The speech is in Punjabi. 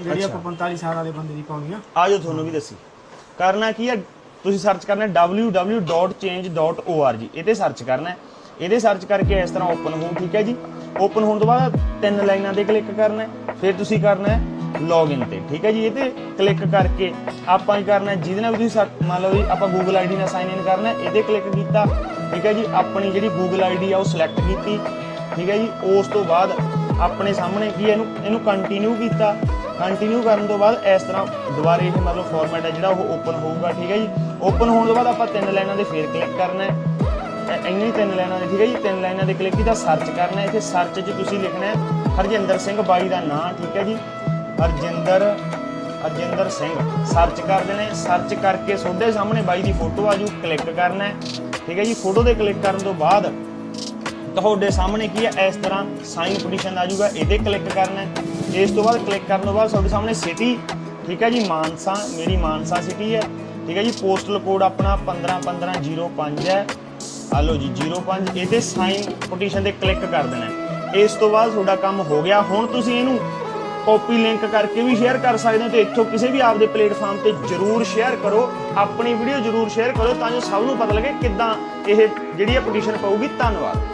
ਜਿਹੜੀ। ਆਪਾਂ 45 ਸਾਲ ਵਾਲੇ ਬੰਦੇ ਦੀ ਪਾਉਣੀ ਆ। ਆਜੋ ਤੁਹਾਨੂੰ ਵੀ ਦੱਸੀ। ਕਰਨਾ ਕੀ ਹੈ ਤੁਸੀਂ ਸਰਚ ਕਰਨਾ www.change.org ਇਹ ਤੇ ਸਰਚ ਕਰਨਾ ਇਹਦੇ ਸਰਚ ਕਰਕੇ ਇਸ ਤਰ੍ਹਾਂ ਓਪਨ ਹੋਊ ਠੀਕ ਹੈ ਜੀ? ਓਪਨ ਹੋਣ ਤੋਂ ਬਾਅਦ ਤਿੰਨ ਲਾਈਨਾਂ ਤੇ ਕਲਿੱਕ ਕਰਨਾ ਫਿਰ ਤੁਸੀਂ ਕਰਨਾ ਲੌਗਇਨ ਤੇ ਠੀਕ ਹੈ ਜੀ? ਇਹ ਤੇ ਕਲਿੱਕ ਕਰਕੇ ਆਪਾਂ ਹੀ ਕਰਨਾ ਜਿਹਦੇ ਨਾਲ ਵੀ ਤੁਸੀਂ ਮੰਨ ਲਓ ਵੀ ਆਪਾਂ Google ID ਨਾਲ ਸਾਈਨ ਇਨ ਕਰਨਾ ਇਹਦੇ ਕਲਿੱਕ ਕੀਤਾ ਠੀਕ ਹੈ ਜੀ? ਆਪਣੀ ਜਿਹੜੀ Google ID ਆ ਉਹ ਸਿਲੈਕਟ ਕੀਤੀ ਠੀਕ ਹੈ ਜੀ? ਉਸ ਤੋਂ ਬਾਅਦ ਆਪਣੇ ਸਾਹਮਣੇ ਕੀ ਇਹਨੂੰ ਇਹਨੂੰ ਕੰਟੀਨਿਊ ਕੀਤਾ। ਕੰਟੀਨਿਊ ਕਰਨ ਤੋਂ ਬਾਅਦ ਇਸ ਤਰ੍ਹਾਂ ਦੁਬਾਰੇ ਇਹ ਮਤਲਬ ਫਾਰਮੈਟ ਹੈ ਜਿਹੜਾ ਉਹ ਓਪਨ ਹੋਊਗਾ, ਠੀਕ ਹੈ ਜੀ? ਓਪਨ ਹੋਣ ਤੋਂ ਬਾਅਦ ਆਪਾਂ ਤਿੰਨ ਲਾਈਨਾਂ ਤੇ ਫੇਰ ਕਲਿੱਕ ਕਰਨਾ ਹੈ। ਇੰਨੀ ਤਿੰਨ ਲਾਈਨਾਂ ਦੇ ਠੀਕ ਹੈ ਜੀ? ਤਿੰਨ ਲਾਈਨਾਂ ਤੇ ਕਲਿੱਕ ਕੀਤਾ ਸਰਚ ਕਰਨਾ ਹੈ। ਇੱਥੇ ਸਰਚ 'ਚ ਤੁਸੀਂ ਲਿਖਣਾ ਹੈ, ਹਰਜਿੰਦਰ ਸਿੰਘ ਬਾਈ ਦਾ ਨਾਮ ਠੀਕ ਹੈ ਜੀ? ਹਰਜਿੰਦਰ ਹਰਜਿੰਦਰ ਸਿੰਘ। ਸਰਚ ਕਰ ਦੇਣੇ ਸਰਚ ਕਰਕੇ ਤੁਹਾਡੇ ਸਾਹਮਣੇ ਬਾਈ ਦੀ ਫੋਟੋ ਆ ਆਜੂ ਕਲਿੱਕ ਕਰਨਾ ਠੀਕ ਹੈ ਜੀ? ਫੋਟੋ ਤੇ ਕਲਿੱਕ ਕਰਨ ਤੋਂ ਬਾਅਦ ਤੁਹਾਡੇ ਸਾਹਮਣੇ ਕੀ ਹੈ? ਇਸ ਤਰ੍ਹਾਂ ਸਾਈਨ ਪੋਜੀਸ਼ਨ ਆ ਜਾਊਗਾ, ਇਹਦੇ ਕਲਿੱਕ ਕਰਨਾ ਹੈ। ਇਸ ਤੋਂ ਬਾਅਦ ਕਲਿੱਕ ਕਰਨ ਤੋਂ ਬਾਅਦ ਤੁਹਾਡੇ ਸਾਹਮਣੇ ਸਿਟੀ ਠੀਕ ਹੈ ਜੀ? ਮਾਨਸਾ, ਮੇਰੀ ਮਾਨਸਾ ਸਿਟੀ ਹੈ। ਠੀਕ ਹੈ ਜੀ? ਪੋਸਟਲ ਕੋਡ ਆਪਣਾ 151505 ਹੈ। ਆ ਲਓ ਜੀ 05 ਇਹਦੇ ਸਾਈਨ ਪੋਜੀਸ਼ਨ ਤੇ ਕਲਿੱਕ ਕਰ ਦੇਣਾ ਇਸ ਤੋਂ ਬਾਅਦ ਤੁਹਾਡਾ ਕੰਮ ਹੋ ਗਿਆ। ਹੁਣ ਤੁਸੀਂ ਇਹਨੂੰ ਕਾਪੀ ਲਿੰਕ ਕਰਕੇ ਵੀ ਸ਼ੇਅਰ ਕਰ ਸਕਦੇ ਹੋ ਤੇ ਇੱਥੋਂ ਕਿਸੇ ਵੀ ਆਪਦੇ ਪਲੇਟਫਾਰਮ ਤੇ ਜਰੂਰ ਸ਼ੇਅਰ ਕਰੋ। ਆਪਣੀ ਵੀਡੀਓ ਜਰੂਰ ਸ਼ੇਅਰ ਕਰੋ ਤਾਂ ਜੋ ਸਭ ਨੂੰ ਪਤਾ ਲੱਗੇ ਕਿੱਦਾਂ ਇਹ ਜਿਹੜੀ ਹੈ ਪੋਜੀਸ਼ਨ ਪਊਗੀ। ਧੰਨਵਾਦ।